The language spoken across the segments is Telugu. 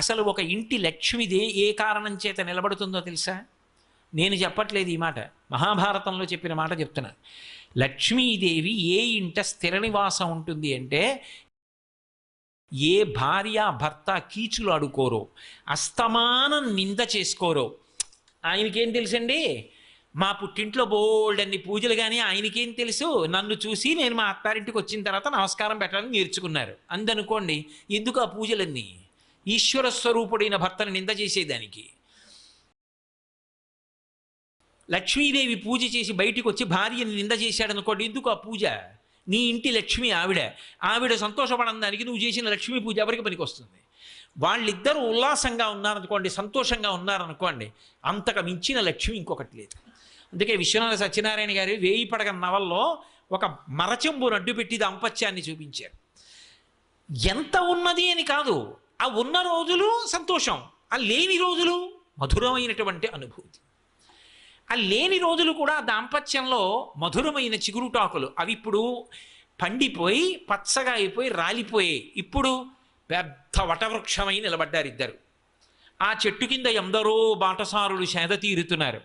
అసలు ఒక ఇంటి లక్ష్మిదే ఏ కారణం చేత నిలబడుతుందో తెలుసా? నేను చెప్పట్లేదు ఈ మాట. మహాభారతంలో చెప్పిన మాట చెప్తున్నా. లక్ష్మీదేవి ఏ ఇంట స్థిర నివాసం ఉంటుంది అంటే ఏ భార్య భర్త కీచులు అడుకోరో అస్తమానం నింద చేసుకోరో. ఆయనకేం తెలుసండి? మా పుట్టింట్లో బోల్డ్ అన్ని పూజలు కానీ ఆయనకేం తెలుసు? నన్ను చూసి నేను మా అత్తారింటికి వచ్చిన తర్వాత నమస్కారం పెట్టాలని నేర్చుకున్నారు. అందనుకోండి ఎందుకు ఆ పూజలన్నీ? ఈశ్వర స్వరూపుడైన భర్తను నింద చేసేదానికి లక్ష్మీదేవి పూజ చేసి బయటికి వచ్చి భార్యని నింద చేశాడనుకోండి ఎందుకు ఆ పూజ? నీ ఇంటి లక్ష్మి ఆవిడ. ఆవిడ సంతోషపడడానికి నువ్వు చేసిన లక్ష్మీ పూజ ఎవరికి పనికి వస్తుంది వాళ్ళిద్దరూ ఉల్లాసంగా ఉన్నారనుకోండి సంతోషంగా ఉన్నారనుకోండి అంతకు మించిన లక్ష్మి ఇంకొకటి లేదు. అందుకే విశ్వనాథ సత్యనారాయణ గారి వేయి పడగ నవల్లో ఒక మరచెంబును అడ్డు పెట్టి దాంపత్యాన్ని చూపించారు. ఎంత ఉన్నది అని కాదు ఆ ఉన్న రోజులు సంతోషం ఆ లేని రోజులు మధురమైనటువంటి అనుభూతి. ఆ లేని రోజులు కూడా దాంపత్యంలో మధురమైన చిగురుటాకులు. అవి ఇప్పుడు పండిపోయి పచ్చగా అయిపోయి రాలిపోయి ఇప్పుడు పెద్ద వటవృక్షమై నిలబడ్డారు ఇద్దరు. ఆ చెట్టు కింద ఎందరో బాటసారులు సేద తీరుతున్నారు.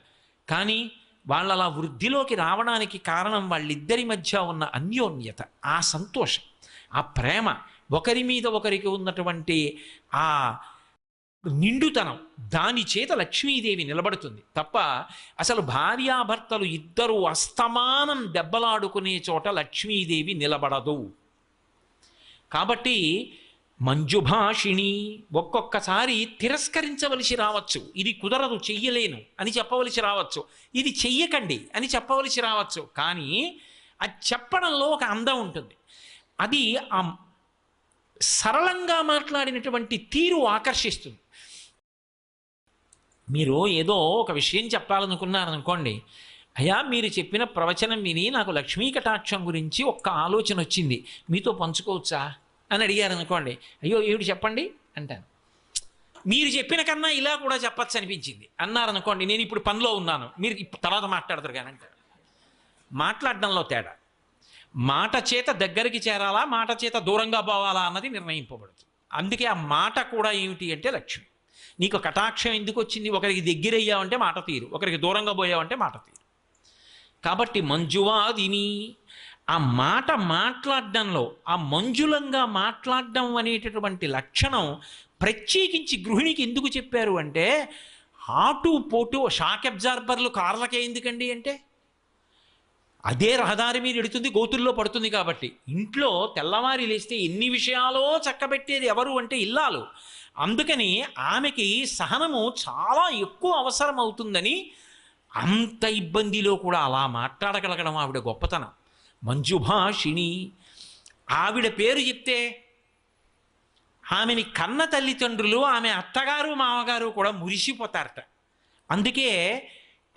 కానీ వాళ్ళ అలా వృద్ధిలోకి రావడానికి కారణం వాళ్ళిద్దరి మధ్య ఉన్న అన్యోన్యత ఆ సంతోషం. ఆ ప్రేమ ఒకరి మీద ఒకరికి ఉన్నటువంటి ఆ నిండుతనం దాని చేత లక్ష్మీదేవి నిలబడుతుంది. తప్ప అసలు భార్యాభర్తలు ఇద్దరు అస్తమానం దెబ్బలాడుకునే చోట లక్ష్మీదేవి నిలబడదు. కాబట్టి మంజుభాషిణి ఒక్కొక్కసారి తిరస్కరించవలసి రావచ్చు. ఇది కుదరదు చెయ్యలేను అని చెప్పవలసి రావచ్చు. ఇది చెయ్యకండి అని చెప్పవలసి రావచ్చు. కానీ అది చెప్పడంలో ఒక అందం ఉంటుంది. అది ఆ సరళంగా మాట్లాడినటువంటి తీరు ఆకర్షిస్తుంది. మీరు ఏదో ఒక విషయం చెప్పాలనుకున్నారనుకోండి అయ్యా మీరు చెప్పిన ప్రవచనం విని నాకు లక్ష్మీ కటాక్షం గురించి ఒక్క ఆలోచన వచ్చింది మీతో పంచుకోవచ్చా? అని అడిగారు అనుకోండి అయ్యో ఏమిటి చెప్పండి? అంటాను. మీరు చెప్పిన కన్నా ఇలా కూడా చెప్పచ్చు అనిపించింది. అన్నారనుకోండి నేను ఇప్పుడు పనిలో ఉన్నాను మీరు తర్వాత మాట్లాడతారు కానీ అంటారు. మాట్లాడడంలో తేడా. మాట చేత దగ్గరికి చేరాలా మాట చేత దూరంగా పోవాలా అన్నది నిర్ణయింపబడుతుంది. అందుకే ఆ మాట కూడా ఏమిటి అంటే లక్ష్యం. నీకు కటాక్షం ఎందుకు వచ్చింది? ఒకరికి దగ్గరయ్యావంటే మాట తీరు ఒకరికి దూరంగా పోయావంటే మాట తీరు. కాబట్టి మంజువాదిని ఆ మాట మాట్లాడడంలో ఆ మంజులంగా మాట్లాడడం అనేటటువంటి లక్షణం ప్రత్యేకించి గృహిణికి ఎందుకు చెప్పారు అంటే ఆటు పోటు షాక్ అబ్జార్బర్లు కార్లకే ఎందుకండి అంటే అదే రహదారి మీద ఎడుతుంది గోతుల్లో పడుతుంది కాబట్టి. ఇంట్లో తెల్లవారి లేస్తే ఎన్ని విషయాలో చక్కబెట్టేది ఎవరు అంటే ఇల్లాలు. అందుకని ఆమెకి సహనము చాలా ఎక్కువ అవసరం అవుతుందని అంత ఇబ్బందిలో కూడా అలా మాట్లాడగలగడం ఆవిడ గొప్పతనం. మంజుభాషిణి ఆవిడ పేరు చెప్తే ఆమెని కన్న తల్లిదండ్రులు ఆమె అత్తగారు మామగారు కూడా మురిసిపోతారట. అందుకే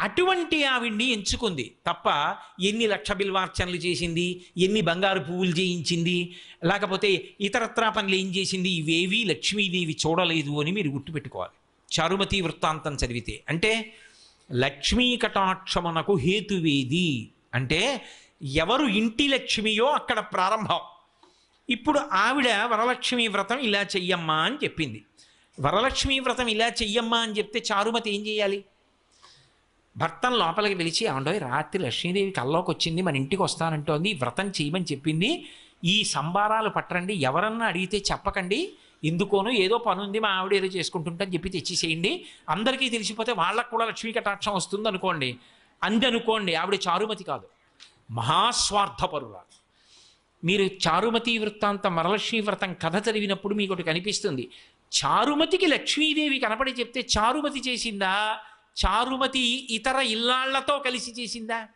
అటువంటి ఆవిడ్ని ఎంచుకుంది. తప్ప ఎన్ని లక్ష బిల్వార్చనలు చేసింది ఎన్ని బంగారు పువ్వులు చేయించింది లేకపోతే ఇతరత్రా పనులు ఏం చేసింది ఇవేవీ లక్ష్మీదేవి చూడలేదు అని మీరు గుర్తుపెట్టుకోవాలి. చారుమతి వృత్తాంతం చదివితే అంటే లక్ష్మీ కటాక్షమునకు హేతువేది అంటే ఎవరు ఇంటి లక్ష్మియో అక్కడ ప్రారంభం. ఇప్పుడు ఆవిడ వరలక్ష్మి వ్రతం ఇలా చెయ్యమ్మా అని చెప్పింది. వరలక్ష్మి వ్రతం ఇలా చెయ్యమ్మా అని చెప్తే చారుమతి ఏం చేయాలి? భర్తను లోపలికి పిలిచి ఆండోయ్ రాత్రి లక్ష్మీదేవి కల్లోకి వచ్చింది మన ఇంటికి వస్తానంటోంది వ్రతం చేయమని చెప్పింది. ఈ సంబారాలు పట్టరండి. ఎవరన్నా అడిగితే చెప్పకండి. ఎందుకోనో ఏదో పని ఉంది మా ఆవిడ ఏదో చేసుకుంటుంటే అని చెప్పి తెచ్చిసేయండి. అందరికీ తెలిసిపోతే వాళ్ళకు కూడా లక్ష్మీ కటాక్షం వస్తుంది అనుకోండి అంది అనుకోండి ఆవిడ చారుమతి కాదు. మహాస్వార్థపరురాలు. మీరు చారుమతి వృత్తాంతం వరలక్ష్మీ వ్రతం కథ చదివినప్పుడు మీకు ఒకటి కనిపిస్తుంది. చారుమతికి లక్ష్మీదేవి కనపడి చెప్తే చారుమతి చేసిందా? చారుమతి ఇతర ఇల్లాళ్ళతో కలిసి చేసిందా?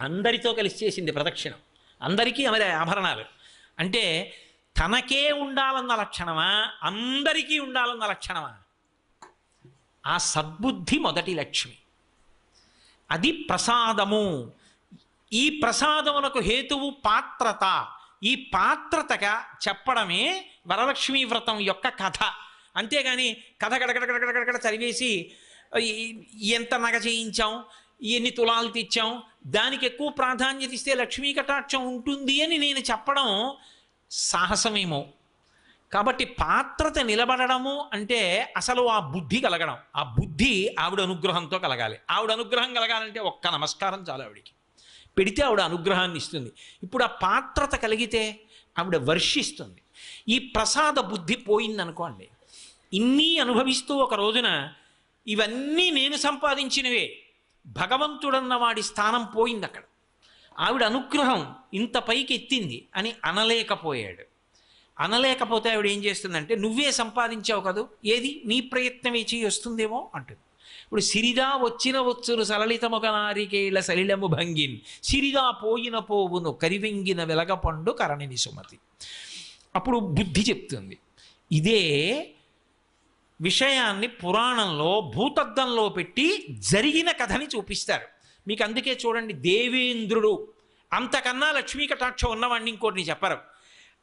అందరితో కలిసి చేసింది ప్రదక్షిణం. అందరికీ ఆమె ఆభరణాలు. అంటే తనకే ఉండాలన్న లక్షణమా? అందరికీ ఉండాలన్న లక్షణమా? ఆ సద్బుద్ధి మొదటి లక్ష్మి. అది ప్రసాదము. ఈ ప్రసాదమునకు హేతువు పాత్రత. ఈ పాత్రతగా చెప్పడమే వరలక్ష్మీ వ్రతం యొక్క కథ. అంతేగాని కథ గడగడగడగడగడ చదివేసి ఎంత నగ చేయించాం ఎన్ని తులాలు తెచ్చాం దానికి ఎక్కువ ప్రాధాన్యత ఇస్తే లక్ష్మీ కటాక్షం ఉంటుంది అని నేను చెప్పడం సాహసమేమో. కాబట్టి పాత్రత నిలబడము అంటే అసలు ఆ బుద్ధి కలగడం. ఆ బుద్ధి ఆవిడ అనుగ్రహంతో కలగాలి. ఆవిడ అనుగ్రహం కలగాలంటే ఒక్క నమస్కారం చాలు ఆవిడికి. పెడితే ఆవిడ అనుగ్రహాన్ని ఇస్తుంది. ఇప్పుడు ఆ పాత్రత కలిగితే ఆవిడ వర్షిస్తుంది. ఈ ప్రసాద బుద్ధి పోయిందనుకోండి ఇన్ని అనుభవిస్తూ ఒక రోజున ఇవన్నీ నేను సంపాదించినవే భగవంతుడన్న వాడి స్థానం పోయింది అక్కడ ఆవిడ అనుగ్రహం ఇంత పైకి ఎత్తింది అని అనలేకపోయాడు. అనలేకపోతే ఆవిడ ఏం చేస్తుందంటే నువ్వే సంపాదించావు కదూ ఏది? నీ ప్రయత్నమే చేయి వస్తుందేమో అంటుంది. ఇప్పుడు సిరిదా వచ్చిన వచ్చును సలలితముగ నారికేళ సలిలము భంగిన్ సిరిదా పోయిన పోవును కరివెంగిన వెలగపండు కరణిని సుమతి. అప్పుడు బుద్ధి చెప్తుంది. ఇదే విషయాన్ని పురాణంలో భూతద్దంలో పెట్టి జరిగిన కథని చూపిస్తారు. మీకు అందుకే చూడండి దేవేంద్రుడు అంతకన్నా లక్ష్మీ కటాక్షం ఉన్నవాడిని ఇంకోటిని చెప్పరు.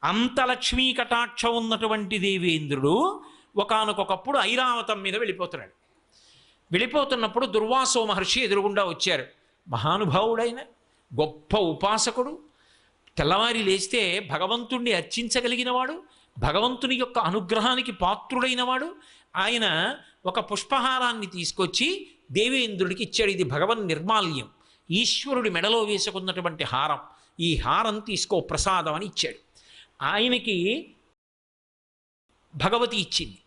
అంత లక్ష్మీ కటాక్షం ఉన్నటువంటి దేవేంద్రుడు ఒకనకొకప్పుడు ఐరావతం మీద వెళ్ళిపోతున్నాడు. వెళ్ళిపోతున్నప్పుడు దుర్వాసో మహర్షి ఎదురుగుండా వచ్చారు. మహానుభావుడైన గొప్ప ఉపాసకుడు తెల్లవారి లేస్తే భగవంతుణ్ణి అర్చించగలిగినవాడు భగవంతుని యొక్క అనుగ్రహానికి పాత్రుడైనవాడు ఆయన ఒక పుష్పహారాన్ని తీసుకొచ్చి దేవేంద్రుడికి ఇచ్చాడు. ఇది భగవన్ నిర్మాల్యం. ఈశ్వరుడి మెడలో వేసుకున్నటువంటి హారం. ఈ హారం తీసుకో ప్రసాదం అని ఇచ్చాడు. ఆయనకి భగవతి ఇచ్చింది.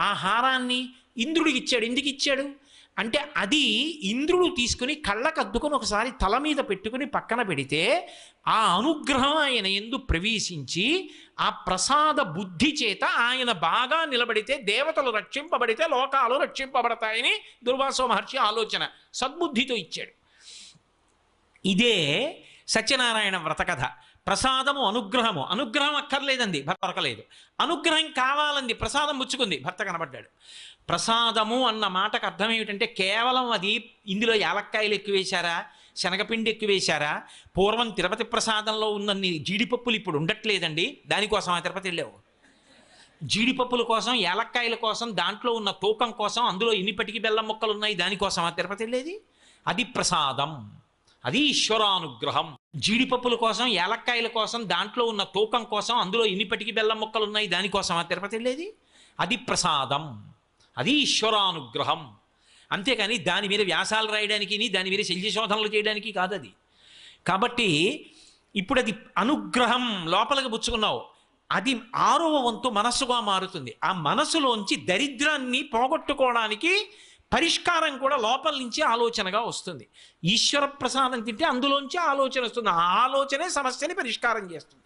ఆ హారాన్ని ఇంద్రుడికి ఇచ్చాడు. ఎందుకు ఇచ్చాడు? అంటే అది ఇంద్రుడు తీసుకుని కళ్ళకద్దుకొని ఒకసారి తల మీద పెట్టుకుని పక్కన పెడితే ఆ అనుగ్రహం ఆయన ఎందు ప్రవేశించి ఆ ప్రసాద బుద్ధి చేత ఆయన బాగా నిలబడితే దేవతలు రక్షింపబడితే లోకాలు రక్షింపబడతాయని దుర్వాసో మహర్షి ఆలోచన సద్బుద్ధితో ఇచ్చాడు. ఇదే సత్యనారాయణ వ్రతకథ. ప్రసాదము అనుగ్రహము. అనుగ్రహం అక్కర్లేదండి భర్త దొరకలేదు. అనుగ్రహం కావాలంది ప్రసాదం పుచ్చుకుంది భర్త కనబడ్డాడు. ప్రసాదము అన్న మాటకు అర్థం ఏమిటంటే కేవలం అది ఇందులో యాలక్కాయలు ఎక్కువ వేశారా శనగపిండి ఎక్కువ వేశారా పూర్వం తిరుపతి ప్రసాదంలో ఉన్నన్ని జీడిపప్పులు ఇప్పుడు ఉండట్లేదండి దానికోసం ఆ తిరుపతి వెళ్ళావు? జీడిపప్పుల కోసం యాలక్కాయల కోసం దాంట్లో ఉన్న తూకం కోసం అందులో ఇన్నిపటికి బెల్లం ముక్కలు ఉన్నాయి దానికోసం ఆ తిరుపతి వెళ్ళేది? అది ప్రసాదం. అది ఈశ్వరానుగ్రహం. జీడిపప్పుల కోసం ఏలక్కాయల కోసం దాంట్లో ఉన్న తూకం కోసం అందులో ఇన్నిపటికి బెల్లం ముక్కలు ఉన్నాయి దానికోసం ఆ తిరుపతి వెళ్ళేది? అది ప్రసాదం. అది ఈశ్వరానుగ్రహం. అంతేకాని దాని మీద వ్యాసాలు రాయడానికి దాని మీద శల్యశోధనలు చేయడానికి కాదు అది కాబట్టి ఇప్పుడు అది అనుగ్రహం లోపలికి పుచ్చుకున్నావు. అది ఆరవ వంతు మనస్సుగా మారుతుంది. ఆ మనసులోంచి దరిద్రాన్ని పోగొట్టుకోవడానికి పరిష్కారం కూడా లోపల నుంచి ఆలోచనగా వస్తుంది. ఈశ్వర ప్రసాదం తింటే అందులోంచి ఆలోచన వస్తుంది. ఆ ఆలోచనే సమస్యని పరిష్కారం చేస్తుంది.